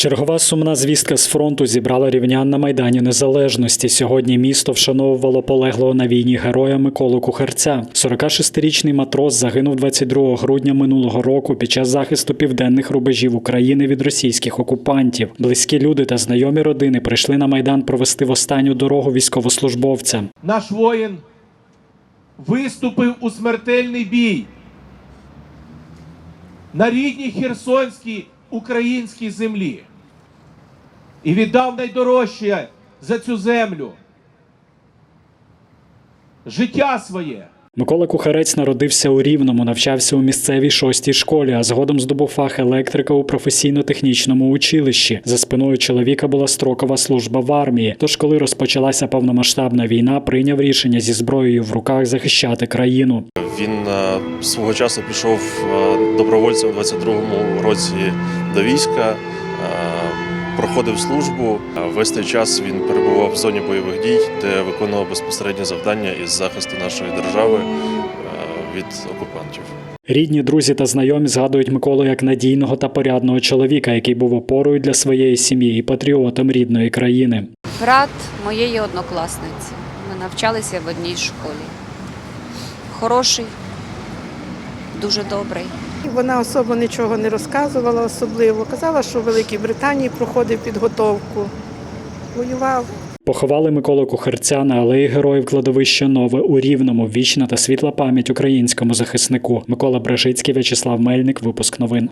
Чергова сумна звістка з фронту зібрала рівнян на майдані Незалежності. Сьогодні місто вшановувало полеглого на війні героя Миколу Кухарця. 46-річний матрос загинув 22 грудня минулого року під час захисту південних рубежів України від російських окупантів. Близькі люди та знайомі родини прийшли на майдан провести в останню дорогу військовослужбовця. наш воїн виступив у смертельний бій на рідній Херсонській українській землі і віддав найдорожче за цю землю життя своє. Микола Кухарець народився у Рівному, навчався у місцевій шостій школі, а згодом здобув фах електрика у професійно-технічному училищі. За спиною чоловіка була строкова служба в армії. Тож, коли розпочалася повномасштабна війна, прийняв рішення зі зброєю в руках захищати країну. Він е, свого часу пішов е, добровольцем у 22-му році до війська, проходив службу. Весь той час він перебував в зоні бойових дій, де виконував безпосереднє завдання із захисту нашої держави е, від окупантів. Рідні, друзі та знайомі згадують Миколу як надійного та порядного чоловіка, який був опорою для своєї сім'ї і патріотом рідної країни. Брат моєї однокласниці. Ми навчалися в одній школі. Хороший, дуже добрий. Вона особо нічого не розказувала особливо. Казала, що в Великій Британії проходив підготовку. Воював. Поховали Миколу Кухарця на алеї Героїв кладовища Нове у Рівному. Вічна та світла пам'ять українському захиснику. Микола Бражицький, В'ячеслав Мельник. Випуск новин.